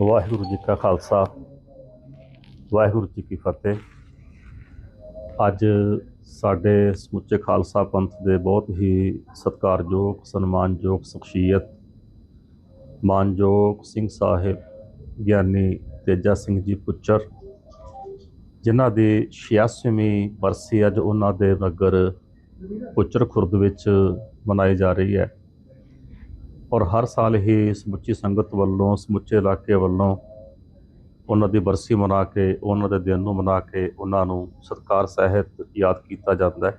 ਵਾਹਿਗੁਰੂ ਜੀ ਕਾ ਖਾਲਸਾ, ਵਾਹਿਗੁਰੂ ਜੀ ਕੀ ਫਤਿਹ। ਅੱਜ ਸਾਡੇ ਸਮੁੱਚੇ ਖਾਲਸਾ ਪੰਥ ਦੇ ਬਹੁਤ ਹੀ ਸਤਿਕਾਰਯੋਗ, ਸਨਮਾਨਯੋਗ ਸ਼ਖਸੀਅਤ ਮਾਨਯੋਗ ਸਿੰਘ ਸਾਹਿਬ ਗਿਆਨੀ ਤੇਜਾ ਸਿੰਘ ਜੀ ਪੁੱਚਰ, ਜਿਨ੍ਹਾਂ ਦੀ 86ਵੀਂ ਬਰਸੀ ਅੱਜ ਉਹਨਾਂ ਦੇ ਨਗਰ ਪੁੱਚਰ ਖੁਰਦ ਵਿੱਚ ਮਨਾਈ ਜਾ ਰਹੀ ਹੈ। ਔਰ ਹਰ ਸਾਲ ਹੀ ਸਮੁੱਚੀ ਸੰਗਤ ਵੱਲੋਂ, ਸਮੁੱਚੇ ਇਲਾਕੇ ਵੱਲੋਂ ਉਹਨਾਂ ਦੀ ਬਰਸੀ ਮਨਾ ਕੇ, ਉਹਨਾਂ ਦੇ ਦਿਨ ਨੂੰ ਮਨਾ ਕੇ ਉਹਨਾਂ ਨੂੰ ਸਤਿਕਾਰ, ਸਹਿਤ ਯਾਦ ਕੀਤਾ ਜਾਂਦਾ ਹੈ।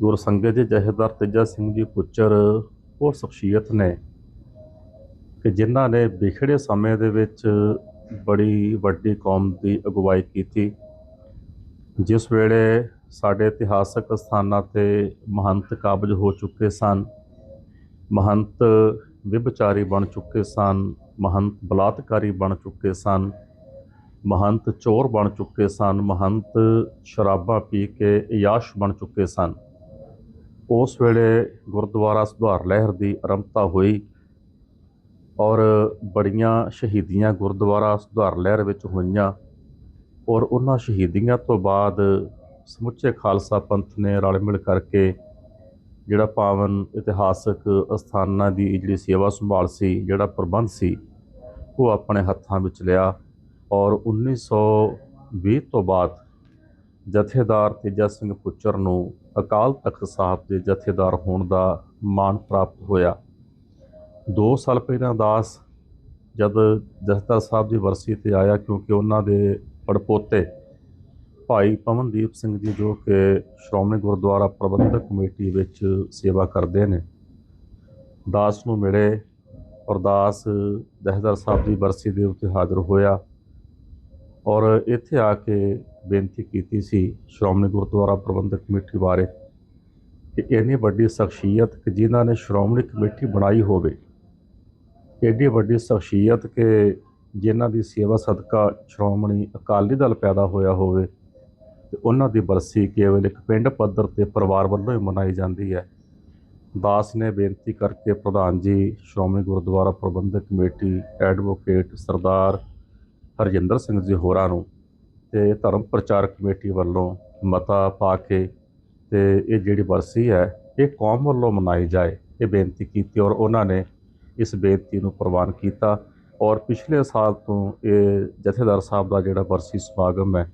ਗੁਰ ਸੰਗਤ ਜੀ ਜਹੇਦਾਰ ਤੇਜਾ ਸਿੰਘ ਜੀ ਪੁੱਚਰ ਉਹ ਸ਼ਖਸੀਅਤ ਨੇ ਕਿ ਜਿਨ੍ਹਾਂ ਨੇ ਵਿਖੜੇ ਸਮੇਂ ਦੇ ਵਿੱਚ ਬੜੀ ਵੱਡੀ ਕੌਮ ਦੀ ਅਗਵਾਈ ਕੀਤੀ। ਜਿਸ ਵੇਲੇ ਸਾਡੇ ਇਤਿਹਾਸਕ ਸਥਾਨਾਂ ਤੇ ਮਹੰਤ ਕਾਬਜ ਹੋ ਚੁੱਕੇ ਸਨ ਮਹੰਤ ਵਿਭਚਾਰੀ ਬਣ ਚੁੱਕੇ ਸਨ, ਮਹੰਤ ਬਲਾਤਕਾਰੀ ਬਣ ਚੁੱਕੇ ਸਨ, ਮਹੰਤ ਚੋਰ ਬਣ ਚੁੱਕੇ ਸਨ, ਮਹੰਤ ਸ਼ਰਾਬਾਂ ਪੀ ਕੇ ਯਾਸ਼ ਬਣ ਚੁੱਕੇ ਸਨ। ਉਸ ਵੇਲੇ ਗੁਰਦੁਆਰਾ ਸੁਧਾਰ ਲਹਿਰ ਦੀ ਆਰੰਭਤਾ ਹੋਈ ਔਰ ਬੜੀਆਂ ਸ਼ਹੀਦੀਆਂ ਗੁਰਦੁਆਰਾ ਸੁਧਾਰ ਲਹਿਰ ਵਿੱਚ ਹੋਈਆਂ ਔਰ ਉਹਨਾਂ ਸ਼ਹੀਦੀਆਂ ਤੋਂ ਬਾਅਦ ਸਮੁੱਚੇ ਖਾਲਸਾ ਪੰਥ ਨੇ ਰਲ ਮਿਲ ਕਰਕੇ ਜਿਹੜਾ ਪਾਵਨ ਇਤਿਹਾਸਕ ਅਸਥਾਨਾਂ ਦੀ ਜਿਹੜੀ ਸੇਵਾ ਸੰਭਾਲ ਸੀ, ਜਿਹੜਾ ਪ੍ਰਬੰਧ ਸੀ, ਉਹ ਆਪਣੇ ਹੱਥਾਂ ਵਿੱਚ ਲਿਆ ਔਰ 1920 ਤੋਂ ਬਾਅਦ ਜਥੇਦਾਰ ਤੇਜਾ ਸਿੰਘ ਪੁੱਚਰ ਨੂੰ ਅਕਾਲ ਤਖਤ ਸਾਹਿਬ ਦੇ ਜਥੇਦਾਰ ਹੋਣ ਦਾ ਮਾਣ ਪ੍ਰਾਪਤ ਹੋਇਆ। 2 ਸਾਲ ਪਹਿਲਾਂ ਦਾਸ ਜਦ ਜਥੇਦਾਰ ਸਾਹਿਬ ਦੀ ਵਰਸੀ ਤੇ ਆਇਆ ਕਿਉਂਕਿ ਉਹਨਾਂ ਦੇ ਪੜਪੋਤੇ ਭਾਈ ਪਵਨਦੀਪ ਸਿੰਘ ਜੀ ਜੋ ਕਿ ਸ਼੍ਰੋਮਣੀ ਗੁਰਦੁਆਰਾ ਪ੍ਰਬੰਧਕ ਕਮੇਟੀ ਵਿੱਚ ਸੇਵਾ ਕਰਦੇ ਨੇ। ਦਾਸ ਨੂੰ ਮਿਲੇ ਔਰ ਦਾਸ ਜਥੇਦਾਰ ਸਾਹਿਬ ਦੀ ਬਰਸੀ ਦੇ ਉੱਤੇ ਹਾਜ਼ਰ ਹੋਇਆ ਔਰ ਇੱਥੇ ਆ ਕੇ ਬੇਨਤੀ ਕੀਤੀ ਸੀ ਸ਼੍ਰੋਮਣੀ ਗੁਰਦੁਆਰਾ ਪ੍ਰਬੰਧਕ ਕਮੇਟੀ ਬਾਰੇ ਕਿ ਇੰਨੀ ਵੱਡੀ ਸ਼ਖਸੀਅਤ ਕਿ ਜਿਨ੍ਹਾਂ ਨੇ ਸ਼੍ਰੋਮਣੀ ਕਮੇਟੀ ਬਣਾਈ ਹੋਵੇ। ਏਡੀ ਵੱਡੀ ਸ਼ਖਸੀਅਤ ਕਿ ਜਿਨ੍ਹਾਂ ਦੀ ਸੇਵਾ ਸਦਕਾ ਸ਼੍ਰੋਮਣੀ ਅਕਾਲੀ ਦਲ ਪੈਦਾ ਹੋਇਆ ਹੋਵੇ। ਤੇ ਉਹਨਾਂ ਦੀ ਬਰਸੀ ਕੇਵਲ ਇੱਕ ਪਿੰਡ ਪੱਧਰ ਤੇ ਪਰਿਵਾਰ ਵੱਲੋਂ ਹੀ ਮਨਾਈ ਜਾਂਦੀ ਹੈ। ਦਾਸ ਨੇ ਬੇਨਤੀ ਕਰਕੇ ਪ੍ਰਧਾਨ ਜੀ, ਸ਼੍ਰੋਮਣੀ ਗੁਰਦੁਆਰਾ ਪ੍ਰਬੰਧਕ ਕਮੇਟੀ, ਐਡਵੋਕੇਟ ਸਰਦਾਰ ਹਰਜਿੰਦਰ ਸਿੰਘ ਜੀ ਹੋਰਾਂ ਨੂੰ ਤੇ ਧਰਮ ਪ੍ਰਚਾਰ ਕਮੇਟੀ ਵੱਲੋਂ ਮਤਾ ਪਾ ਕੇ ਤੇ ਇਹ ਜਿਹੜੀ ਬਰਸੀ ਹੈ, ਇਹ ਕੌਮ ਵੱਲੋਂ ਮਨਾਈ ਜਾਏ, ਇਹ ਬੇਨਤੀ ਕੀਤੀ ਔਰ ਉਹਨਾਂ ਨੇ ਇਸ ਬੇਨਤੀ ਨੂੰ ਪ੍ਰਵਾਨ ਕੀਤਾ। ਔਰ ਪਿਛਲੇ ਸਾਲ ਤੋਂ ਇਹ ਜਥੇਦਾਰ ਸਾਹਿਬ ਦਾ ਜਿਹੜਾ ਬਰਸੀ ਸਮਾਗਮ ਹੈ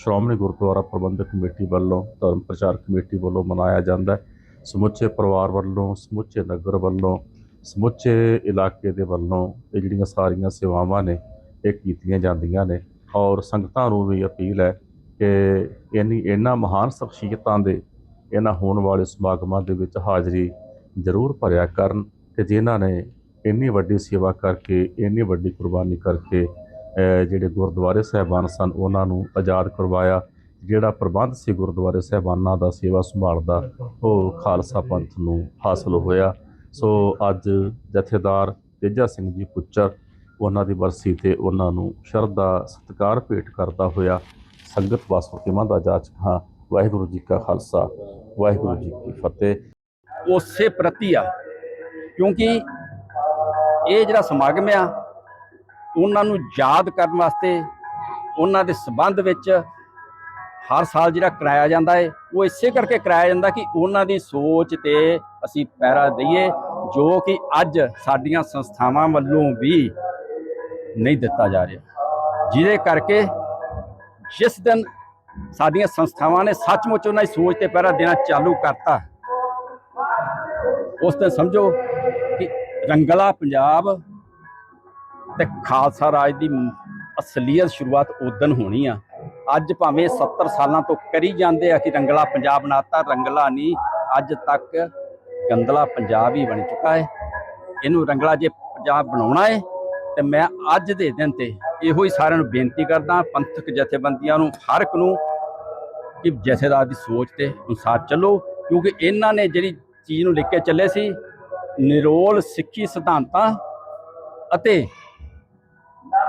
ਸ਼੍ਰੋਮਣੀ ਗੁਰਦੁਆਰਾ ਪ੍ਰਬੰਧਕ ਕਮੇਟੀ ਵੱਲੋਂ, ਧਰਮ ਪ੍ਰਚਾਰ ਕਮੇਟੀ ਵੱਲੋਂ ਮਨਾਇਆ ਜਾਂਦਾ ਹੈ। ਸਮੁੱਚੇ ਪਰਿਵਾਰ ਵੱਲੋਂ, ਸਮੁੱਚੇ ਨਗਰ ਵੱਲੋਂ, ਸਮੁੱਚੇ ਇਲਾਕੇ ਦੇ ਵੱਲੋਂ ਇਹ ਜਿਹੜੀਆਂ ਸਾਰੀਆਂ ਸੇਵਾਵਾਂ ਨੇ, ਇਹ ਕੀਤੀਆਂ ਜਾਂਦੀਆਂ ਨੇ। ਔਰ ਸੰਗਤਾਂ ਨੂੰ ਵੀ ਅਪੀਲ ਹੈ ਕਿ ਇੰਨੀ ਇਹਨਾਂ ਮਹਾਨ ਸ਼ਖਸੀਅਤਾਂ ਦੇ ਇਹਨਾਂ ਹੋਣ ਵਾਲੇ ਸਮਾਗਮਾਂ ਦੇ ਵਿੱਚ ਹਾਜ਼ਰੀ ਜ਼ਰੂਰ ਭਰਿਆ ਕਰਨ ਕਿ ਜਿਨ੍ਹਾਂ ਨੇ ਇੰਨੀ ਵੱਡੀ ਸੇਵਾ ਕਰਕੇ, ਇੰਨੀ ਵੱਡੀ ਕੁਰਬਾਨੀ ਕਰਕੇ ਜਿਹੜੇ ਗੁਰਦੁਆਰੇ ਸਾਹਿਬਾਨ ਸਨ, ਉਹਨਾਂ ਨੂੰ ਆਜ਼ਾਦ ਕਰਵਾਇਆ। ਜਿਹੜਾ ਪ੍ਰਬੰਧ ਸੀ ਗੁਰਦੁਆਰੇ ਸਾਹਿਬਾਨਾਂ ਦਾ, ਸੇਵਾ ਸੰਭਾਲ ਦਾ, ਉਹ ਖਾਲਸਾ ਪੰਥ ਨੂੰ ਹਾਸਲ ਹੋਇਆ। ਸੋ ਅੱਜ ਜਥੇਦਾਰ ਤੇਜਾ ਸਿੰਘ ਜੀ ਪੁੱਚਰ ਉਹਨਾਂ ਦੀ ਬਰਸੀ ਤੇ ਉਹਨਾਂ ਨੂੰ ਸ਼ਰਧਾ, ਸਤਿਕਾਰ ਭੇਟ ਕਰਦਾ ਹੋਇਆ। ਸੰਗਤ ਵਾਸੁਕੀਮਾਂ ਦਾ ਜਾਚਕ ਹਾਂ, ਵਾਹਿਗੁਰੂ ਜੀ ਕਾ ਖਾਲਸਾ, ਵਾਹਿਗੁਰੂ ਜੀ ਕੀ ਫਤਿਹ। ਉਸੇ ਪ੍ਰਤੀ ਆ ਕਿਉਂਕਿ ਇਹ ਜਿਹੜਾ ਸਮਾਗਮ ਆ ਉਹਨਾਂ ਨੂੰ ਯਾਦ ਕਰਨ ਵਾਸਤੇ ਉਹਨਾਂ ਦੇ ਸਬੰਧ ਵਿੱਚ ਹਰ ਸਾਲ ਜਿਹੜਾ ਕਰਾਇਆ ਜਾਂਦਾ ਹੈ ਉਹ ਇਸੇ ਕਰਕੇ ਕਰਾਇਆ ਜਾਂਦਾ ਕਿ ਉਹਨਾਂ ਦੀ ਸੋਚ ਤੇ ਅਸੀਂ ਪਹਿਰਾ ਦਈਏ, ਜੋ ਕਿ ਅੱਜ ਸਾਡੀਆਂ ਸੰਸਥਾਵਾਂ ਵੱਲੋਂ ਵੀ ਨਹੀਂ ਦਿੱਤਾ ਜਾ ਰਿਹਾ। ਜਿਹਦੇ ਕਰਕੇ ਜਿਸ ਦਿਨ ਸਾਡੀਆਂ ਸੰਸਥਾਵਾਂ ਨੇ ਸੱਚਮੁੱਚ ਉਹਨਾਂ ਦੀ ਸੋਚ ਤੇ ਪਹਿਰਾ ਦੇਣਾ ਚਾਲੂ ਕਰਤਾ, ਉਸ ਤੇ ਸਮਝੋ ਕਿ ਰੰਗਲਾ ਪੰਜਾਬ ਤੇ ਖਾਲਸਾ ਰਾਜ ਦੀ ਅਸਲੀਅਤ ਸ਼ੁਰੂਆਤ ਉਦਣ ਹੋਣੀ ਆ। ਅੱਜ ਭਾਵੇਂ 70 ਸਾਲਾਂ ਤੋਂ ਕਰੀ ਜਾਂਦੇ ਆ ਕਿ ਰੰਗਲਾ ਪੰਜਾਬ ਬਣਾਤਾ ਰੰਗਲਾ ਨਹੀਂ ਅੱਜ ਤੱਕ ਗੰਦਲਾ ਪੰਜਾਬ ਹੀ ਬਣ ਚੁੱਕਾ ਹੈ ਇਹਨੂੰ ਰੰਗਲਾ ਜੇ ਪੰਜਾਬ ਬਣਾਉਣਾ ਹੈ ਤੇ ਮੈਂ ਅੱਜ ਦੇ ਦਿਨ ਤੇ ਇਹੋ ਹੀ ਸਾਰਿਆਂ ਨੂੰ ਬੇਨਤੀ ਕਰਦਾ ਪੰਥਕ ਜਥੇਬੰਦੀਆਂ ਨੂੰ, ਹਰ ਇੱਕ ਨੂੰ, ਕਿ ਜਥੇਦਾਰ ਦੀ ਸੋਚ ਤੇ ਅਨੁਸਾਰ ਚੱਲੋ, ਕਿਉਂਕਿ ਇਹਨਾਂ ਨੇ ਜਿਹੜੀ ਚੀਜ਼ ਨੂੰ ਲਿਖ ਕੇ ਚੱਲੇ ਸੀ, ਨਿਰੋਲ ਸਿੱਖੀ ਸਿਧਾਂਤਾਂ ਅਤੇ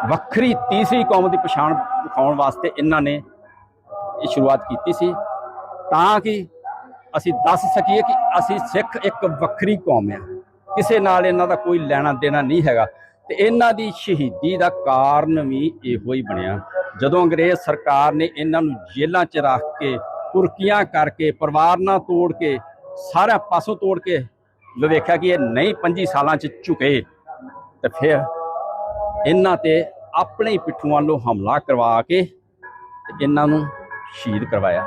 ਵੱਖਰੀ ਤੀਸਰੀ ਕੌਮ ਦੀ ਪਛਾਣ ਵਿਖਾਉਣ ਵਾਸਤੇ ਇਹਨਾਂ ਨੇ ਇਹ ਸ਼ੁਰੂਆਤ ਕੀਤੀ ਸੀ। ਤਾਂ ਕਿ ਅਸੀਂ ਦੱਸ ਸਕੀਏ ਕਿ ਅਸੀਂ ਸਿੱਖ ਇੱਕ ਵੱਖਰੀ ਕੌਮ ਆ। ਕਿਸੇ ਨਾਲ ਇਹਨਾਂ ਦਾ ਕੋਈ ਲੈਣਾ ਦੇਣਾ ਨਹੀਂ ਹੈਗਾ। ਤੇ ਇਹਨਾਂ ਦੀ ਸ਼ਹੀਦੀ ਦਾ ਕਾਰਨ ਵੀ ਇਹੋ ਹੀ ਬਣਿਆ। ਜਦੋਂ ਅੰਗਰੇਜ਼ ਸਰਕਾਰ ਨੇ ਇਹਨਾਂ ਨੂੰ ਜੇਲ੍ਹਾਂ 'ਚ ਰੱਖ ਕੇ ਕੁਰਕੀਆਂ ਕਰਕੇ, ਪਰਿਵਾਰ ਨਾਲ ਤੋੜ ਕੇ ਸਾਰਾ ਪਾਸੋਂ ਤੋੜ ਕੇ ਵੇਖਿਆ ਕਿ ਇਹ ਨਹੀਂ 25 ਸਾਲਾਂ 'ਚ ਝੁਕੇ। ਤੇ ਫਿਰ ਇਹਨਾਂ ਤੇ ਆਪਣੇ ਹੀ ਪਿੱਠੂਆਂ ਵੱਲੋਂ ਹਮਲਾ ਕਰਵਾ ਕੇ ਇਹਨਾਂ ਨੂੰ ਸ਼ਹੀਦ ਕਰਵਾਇਆ।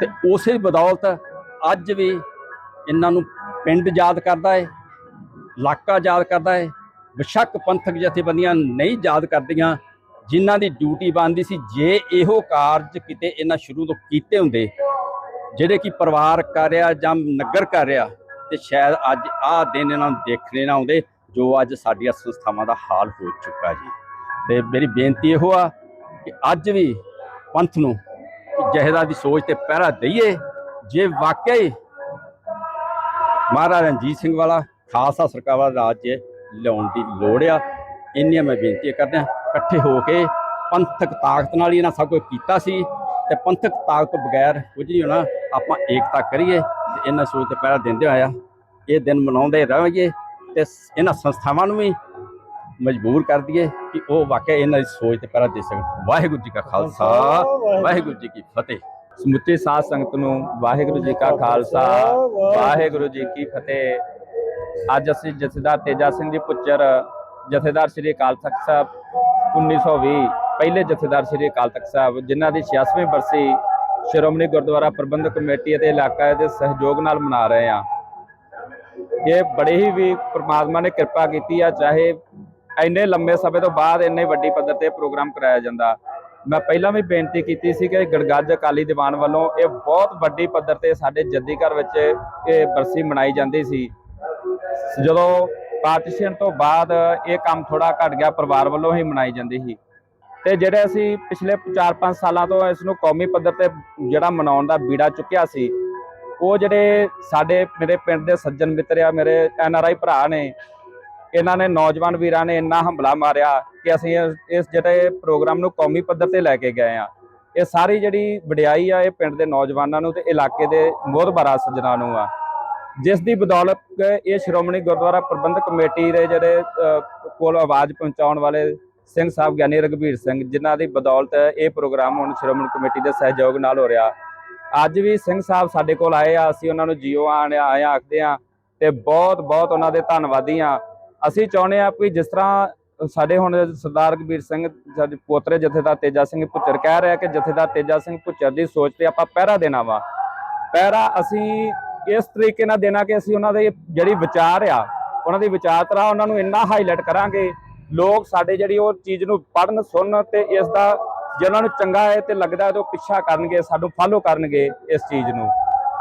ਤੇ ਉਸੇ ਬਦੌਲਤ ਅੱਜ ਵੀ ਇਹਨਾਂ ਨੂੰ ਪਿੰਡ ਯਾਦ ਕਰਦਾ ਹੈ ਇਲਾਕਾ ਯਾਦ ਕਰਦਾ ਹੈ ਬਸ਼ੱਕ ਪੰਥਕ ਜਥੇਬੰਦੀਆਂ ਨਹੀਂ ਯਾਦ ਕਰਦੀਆਂ ਜਿਨ੍ਹਾਂ ਦੀ ਡਿਊਟੀ ਬਣਦੀ ਸੀ। ਜੇ ਇਹੋ ਕਾਰਜ ਕਿਤੇ ਇਹਨਾਂ ਸ਼ੁਰੂ ਤੋਂ ਕੀਤੇ ਹੁੰਦੇ, ਜਿਹੜੇ ਕਿ ਪਰਿਵਾਰ ਕਰ ਰਿਹਾ ਜਾਂ ਨਗਰ ਕਰ ਰਿਹਾ, ਤੇ ਸ਼ਾਇਦ ਅੱਜ ਆਹ ਦਿਨ ਇਹਨਾਂ ਨੂੰ ਦੇਖਣੇ ਨਾ ਆਉਂਦੇ। ਜੋ ਅੱਜ ਸਾਡੀਆਂ ਸੰਸਥਾਵਾਂ ਦਾ ਹਾਲ ਹੋ ਚੁੱਕਾ ਜੀ। ਤੇ ਮੇਰੀ ਬੇਨਤੀ ਇਹੋ ਆ ਕਿ ਅੱਜ ਵੀ ਪੰਥ ਨੂੰ ਜਹੇਦਾਰ ਦੀ ਸੋਚ ਤੇ ਪਹਿਰਾ ਦਈਏ। ਜੇ ਵਾਕਿਆ ਹੀ ਮਹਾਰਾਜਾ ਰਣਜੀਤ ਸਿੰਘ ਵਾਲਾ ਖਾਲਸਾ ਸਰਕਾਰ ਵਾਲਾ ਰਾਜ ਲਿਆਉਣ ਦੀ ਲੋੜ ਆ, ਇੰਨੀਆਂ ਮੈਂ ਬੇਨਤੀ ਕਰਦੇ, ਇਕੱਠੇ ਹੋ ਕੇ ਪੰਥਕ ਤਾਕਤ ਨਾਲ ਹੀ ਇਹਨਾਂ ਸਭ ਕੁਝ ਕੀਤਾ ਸੀ ਤੇ ਪੰਥਕ ਤਾਕਤ ਬਗੈਰ ਕੁਝ ਨਹੀਂ ਹੋਣਾ, ਆਪਾਂ ਏਕਤਾ ਕਰੀਏ ਤੇ ਇਹਨਾਂ ਸੋਚ ਤੇ ਪਹਿਰਾ ਦਿੰਦੇ ਹੋਇਆ ਇਹ ਦਿਨ ਮਨਾਉਂਦੇ ਰਹਾਂਗੇ। ਤੇ ਇਹਨਾਂ ਸੰਸਥਾਵਾਂ ਨੂੰ ਵੀ ਮਜਬੂਰ ਕਰ ਦਈਏ ਕਿ ਉਹ ਵਾਕਿਆ ਇਹਨਾਂ ਦੀ ਸੋਚ ਤੇ ਪਹਿਰਾ ਦੇ ਸਕਣ। ਵਾਹਿਗੁਰੂ ਜੀ ਕਾ ਖਾਲਸਾ, ਵਾਹਿਗੁਰੂ ਜੀ ਕੀ ਫਤਿਹ। ਸਮੁੱਚੀ ਸਾਧ ਸੰਗਤ ਨੂੰ ਵਾਹਿਗੁਰੂ ਜੀ ਕਾ ਖਾਲਸਾ, ਵਾਹਿਗੁਰੂ ਜੀ ਕੀ ਫਤਿਹ। ਅੱਜ ਅਸੀਂ ਜਥੇਦਾਰ ਤੇਜਾ ਸਿੰਘ ਜੀ ਪੁੱਤਰ ਜਥੇਦਾਰ ਸ੍ਰੀ ਅਕਾਲ ਤਖਤ ਸਾਹਿਬ 1920 ਪਹਿਲੇ ਜਥੇਦਾਰ ਸ੍ਰੀ ਅਕਾਲ ਤਖਤ ਸਾਹਿਬ, ਜਿਨ੍ਹਾਂ ਦੀ 86ਵੀਂ ਬਰਸੀ ਸ਼੍ਰੋਮਣੀ ਗੁਰਦੁਆਰਾ ਪ੍ਰਬੰਧਕ ਕਮੇਟੀ ਅਤੇ ਇਲਾਕਾ ਦੇ ਸਹਿਯੋਗ ਨਾਲ ਮਨਾ ਰਹੇ ਹਾਂ। ਇਹ ਬੜੇ ਹੀ ਵੀ ਪ੍ਰਮਾਤਮਾ ਨੇ ਕਿਰਪਾ ਕੀਤੀ ਆ, ਚਾਹੇ ਇੰਨੇ ਲੰਮੇ ਸਮੇਂ ਤੋਂ ਬਾਅਦ ਇੰਨੇ ਵੱਡੀ ਪੱਧਰ ਤੇ ਪ੍ਰੋਗਰਾਮ ਕਰਾਇਆ ਜਾਂਦਾ। ਮੈਂ ਪਹਿਲਾਂ ਵੀ ਬੇਨਤੀ ਕੀਤੀ ਸੀ ਕਿ ਗੜਗੱਜ ਅਕਾਲੀ ਦੀਵਾਨ ਵੱਲੋਂ ਇਹ ਬਹੁਤ ਵੱਡੀ ਪੱਧਰ ਤੇ ਸਾਡੇ ਜੱਦੀ ਘਰ ਵਿੱਚ ਇਹ ਬਰਸੀ ਮਨਾਈ ਜਾਂਦੀ ਸੀ। ਜਦੋਂ ਪਾਰਟੀਸ਼ਨ ਤੋਂ ਬਾਅਦ ਇਹ ਕੰਮ ਥੋੜਾ ਘਟ ਗਿਆ, ਪਰਿਵਾਰ ਵੱਲੋਂ ਹੀ ਮਨਾਈ ਜਾਂਦੀ ਸੀ। ਤੇ ਜਿਹੜੇ ਅਸੀਂ ਪਿਛਲੇ 4-5 ਸਾਲਾਂ ਤੋਂ ਇਸ ਨੂੰ ਕੌਮੀ ਪੱਧਰ ਤੇ ਜਿਹੜਾ ਮਨਾਉਣ ਦਾ ਬੀੜਾ ਚੁੱਕਿਆ ਸੀ ਉਹ ਜਿਹੜੇ ਸਾਡੇ ਮੇਰੇ ਪਿੰਡ ਦੇ ਸੱਜਣ ਮਿੱਤਰ ਆ, ਮੇਰੇ ਐਨ ਆਰ ਆਈ ਭਰਾ ਨੇ, ਇਹਨਾਂ ਨੇ ਨੌਜਵਾਨ ਵੀਰਾਂ ਨੇ ਇੰਨਾ ਹਮਲਾ ਮਾਰਿਆ ਕਿ ਅਸੀਂ ਇਸ- ਜਿਹੜੇ ਪ੍ਰੋਗਰਾਮ ਨੂੰ ਕੌਮੀ ਪੱਧਰ ਤੇ ਲੈ ਕੇ ਗਏ ਆ। ਇਹ ਸਾਰੀ ਜਿਹੜੀ ਵਡਿਆਈ ਆ, ਇਹ ਪਿੰਡ ਦੇ ਨੌਜਵਾਨਾਂ ਨੂੰ ਤੇ ਇਲਾਕੇ ਦੇ ਮੋਹਰਬਾਰਾ ਸੱਜਣਾ ਨੂੰ ਆ। ਜਿਸ ਦੀ ਬਦੌਲਤ ਇਹ ਸ਼੍ਰੋਮਣੀ ਗੁਰਦੁਆਰਾ ਪ੍ਰਬੰਧਕ ਕਮੇਟੀ ਦੇ ਜਿਹੜੇ ਕੋਲ ਆਵਾਜ਼ ਪਹੁੰਚਾਉਣ ਵਾਲੇ ਸਿੰਘ ਸਾਹਿਬ ਗਿਆਨੀ ਰਘਬੀਰ ਸਿੰਘ, ਜਿਨ੍ਹਾਂ ਦੀ ਬਦੌਲਤ ਇਹ ਪ੍ਰੋਗਰਾਮ ਹੁਣ ਸ਼੍ਰੋਮਣੀ ਕਮੇਟੀ ਦੇ ਸਹਿਯੋਗ ਨਾਲ ਹੋ ਰਿਹਾ। ਅੱਜ ਵੀ ਸਿੰਘ ਸਾਹਿਬ ਸਾਡੇ ਕੋਲ ਆਏ ਆ, ਅਸੀਂ ਉਹਨਾਂ ਨੂੰ ਜੀਓ ਆਣ ਆਏ ਆਖਦੇ ਆ ਤੇ ਬਹੁਤ ਬਹੁਤ ਉਹਨਾਂ ਦੇ ਧੰਨਵਾਦੀ ਆ। ਅਸੀਂ ਚਾਹੁੰਦੇ ਆ ਕਿ ਜਿਸ ਤਰ੍ਹਾਂ ਸਾਡੇ ਹੁਣ ਸਰਦਾਰ ਕਬੀਰ ਸਿੰਘ, ਸਾਡੇ ਪੋਤਰੇ ਜਥੇਦਾਰ ਤੇਜਾ ਸਿੰਘ ਪੁੱਚਰ ਕਹਿ ਰਿਹਾ ਕਿ ਜਥੇਦਾਰ ਤੇਜਾ ਸਿੰਘ ਪੁੱਚਰ ਦੀ ਸੋਚ ਤੇ ਆਪਾਂ ਪਹਿਰਾ ਦੇਣਾ ਵਾ। ਪਹਿਰਾ ਅਸੀਂ ਇਸ ਤਰੀਕੇ ਨਾਲ ਦੇਣਾ ਕਿ ਅਸੀਂ ਉਹਨਾਂ ਦੇ ਜਿਹੜੀ ਵਿਚਾਰ ਆ, ਉਹਨਾਂ ਦੀ ਵਿਚਾਰਧਾਰਾ ਉਹਨਾਂ ਨੂੰ ਇੰਨਾ ਹਾਈਲਾਈਟ ਕਰਾਂਗੇ। ਲੋਕ ਸਾਡੇ ਜਿਹੜੀ ਉਹ ਚੀਜ਼ ਨੂੰ ਪੜਨ ਸੁਣਨ ਤੇ ਇਸ ਦਾ ਜੇ ਉਹਨਾਂ ਨੂੰ ਚੰਗਾ ਹੈ ਤੇ ਲੱਗਦਾ ਹੈ ਤੇ ਉਹ ਪਿੱਛਾ ਕਰਨਗੇ, ਸਾਨੂੰ ਫਾਲੋ ਕਰਨਗੇ ਇਸ ਚੀਜ਼ ਨੂੰ।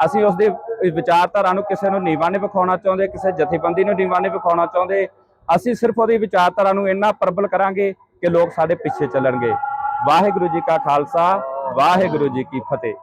ਅਸੀਂ ਉਸ ਦੀ ਵਿਚਾਰਧਾਰਾ ਨੂੰ ਕਿਸੇ ਨੂੰ ਨੀਵਾਂ ਨਹੀਂ ਵਿਖਾਉਣਾ ਚਾਹੁੰਦੇ, ਕਿਸੇ ਜਥੇਬੰਦੀ ਨੂੰ ਨੀਵਾਂ ਨਹੀਂ ਵਿਖਾਉਣਾ ਚਾਹੁੰਦੇ। ਅਸੀਂ ਸਿਰਫ ਉਹਦੀ ਵਿਚਾਰਧਾਰਾ ਨੂੰ ਇੰਨਾ ਪ੍ਰਬਲ ਕਰਾਂਗੇ ਕਿ ਲੋਕ ਸਾਡੇ ਪਿੱਛੇ ਚੱਲਣਗੇ। ਵਾਹਿਗੁਰੂ ਜੀ ਕਾ ਖਾਲਸਾ, ਵਾਹਿਗੁਰੂ ਜੀ ਕੀ ਫਤਿਹ।